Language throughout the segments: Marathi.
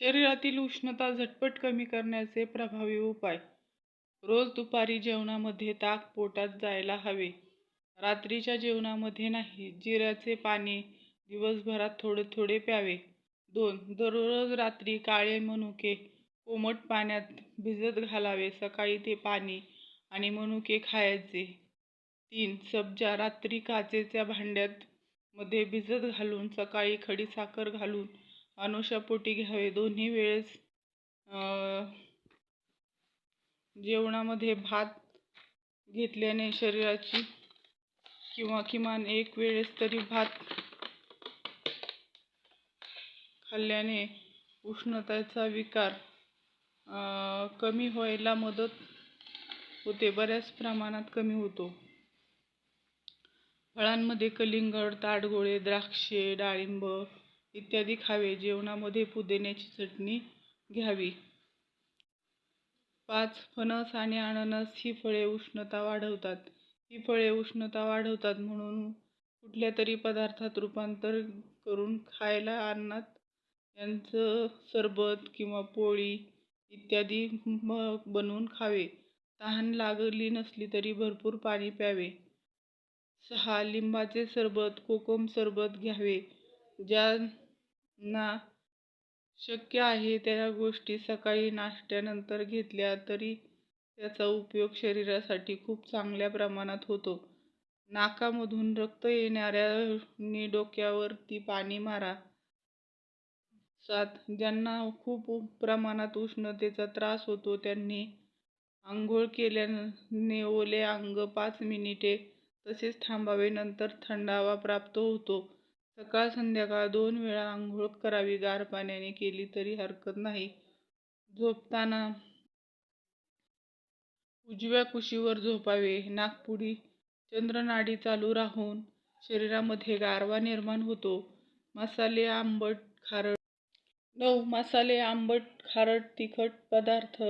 शरीरातील उष्णता झटपट कमी करण्याचे प्रभावी उपाय. रोज दुपारी जेवणामध्ये ताक पोटात जायला हवे. रात्रीच्या जेवणामध्ये नाही जिऱ्याचे पाणी दिवसभरात थोडे थोडे प्यावे. दोन दररोज रात्री काळे मनुके कोमट पाण्यात भिजत घालावे सकाळी ते पाणी आणि मनुके खायचे. तीन सब्जा रात्री काचेच्या भांड्यात मध्ये भिजत घालून सकाळी खडीसाखर घालून अनुशापोटी घ्यावे. दोन्ही वेळेस जेवणामध्ये भात घेतल्याने शरीराची किंवा किमान एक वेळेस तरी भात खाल्ल्याने उष्णतेचा विकार कमी व्हायला मदत होते. बऱ्याच प्रमाणात कमी होतो. फळांमध्ये कलिंगड ताडगोळे द्राक्षे डाळिंब इत्यादी खावे. जेवणामध्ये पुदिन्याची चटणी घ्यावी. पाच फणस आणि अननस ही फळे उष्णता वाढवतात. ही फळे उष्णता वाढवतात म्हणून कुठल्या तरी पदार्थात रूपांतर करून खायला अन्नात यांचं सरबत किंवा पोळी इत्यादी बनवून खावे. तहान लागली नसली तरी भरपूर पाणी प्यावे. सहा लिंबाचे सरबत कोकम सरबत घ्यावे. ज्यांना शक्य आहे त्या गोष्टी सकाळी नाश्त्यानंतर घेतल्या तरी त्याचा उपयोग शरीरासाठी खूप चांगल्या प्रमाणात होतो. नाकामधून रक्त येणाऱ्यांनी डोक्यावरती पाणी मारा. सात ज्यांना खूप प्रमाणात उष्णतेचा त्रास होतो त्यांनी आंघोळ केल्याने ओले अंग पाच मिनिटे तसेच थांबावे नंतर थंडावा प्राप्त होतो. सकाळ संध्याकाळ दोन वेळा आंघोळ करावी गार पाण्याने केली तरी हरकत नाही. झोपताना उजव्या कुशीवर झोपावे नागपुडी चंद्रनाडी चालू राहून शरीरामध्ये गारवा निर्माण होतो. मसाले आंबट खारट नऊ मसाले आंबट खारट तिखट पदार्थ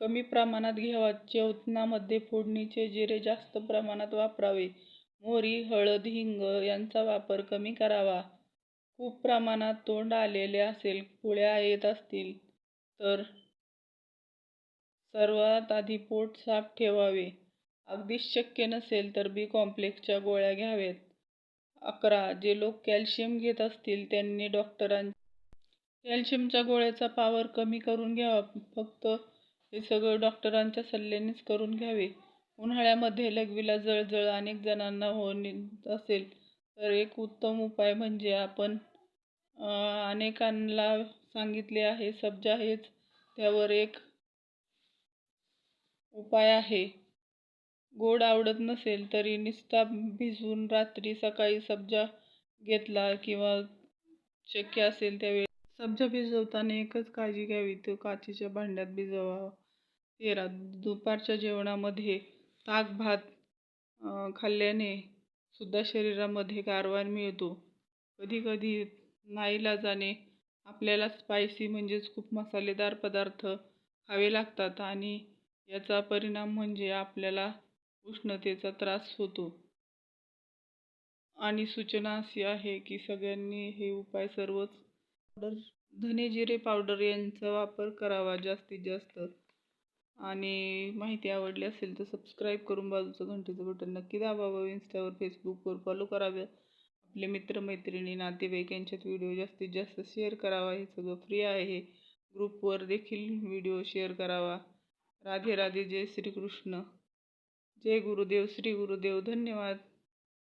कमी प्रमाणात घ्यावा. जेवणामध्ये फोडणीचे जिरे जास्त प्रमाणात वापरावे. मोहरी हळद हिंग यांचा वापर कमी करावा. खूप प्रमाणात तोंड आलेले असेल पुळ्या येत असतील तर सर्वात आधी पोट साफ ठेवावे. अगदीच शक्य नसेल तर बी कॉम्प्लेक्सच्या गोळ्या घ्याव्यात अकरा जे लोक कॅल्शियम घेत असतील त्यांनी डॉक्टरां कॅल्शियमच्या गोळ्याचा पावर कमी करून घ्यावा. फक्त हे सगळं डॉक्टरांच्या सल्ल्यानेच करून घ्यावे. उन्हाळ्यामध्ये लघवीला जळजळ अनेक जणांना होत असेल तर एक उत्तम उपाय म्हणजे आपण अनेकांना सांगितले आहे सब्जा हेच त्यावर एक उपाय आहे. गोड आवडत नसेल तरी निस्ता भिजवून रात्री सकाळी सब्जा घेतला किंवा शक्य असेल त्यावेळी सब्जा भिजवताना एकच काळजी घ्यावी तो काचेच्या भांड्यात भिजवावा तेरा दुपारच्या जेवणामध्ये ताक भात खाल्ल्याने सुद्धा शरीरामध्ये गारवा मिळतो. कधीकधी नाईलाजाने आपल्याला स्पायसी म्हणजेच खूप मसालेदार पदार्थ खावे लागतात आणि याचा परिणाम म्हणजे आपल्याला उष्णतेचा त्रास होतो. आणि सूचना अशी आहे की सगळ्यांनी हे उपाय सर्वच पावडर धने जिरे पावडर यांचा वापर करावा जास्तीत जास्त. आणि माहिती आवडली असेल तर सबस्क्राईब करून बाजूचं घंटेचं बटन नक्की दाबावं. इंस्टावर फेसबुकवर फॉलो करावे. आपले मित्रमैत्रिणी नातेवाईक यांच्यात व्हिडिओ जास्तीत जास्त शेअर करावा. हे सगळं फ्री आहे. ग्रुपवर देखील व्हिडिओ शेअर करावा. राधे राधे जय श्रीकृष्ण. जय गुरुदेव श्री गुरुदेव. धन्यवाद.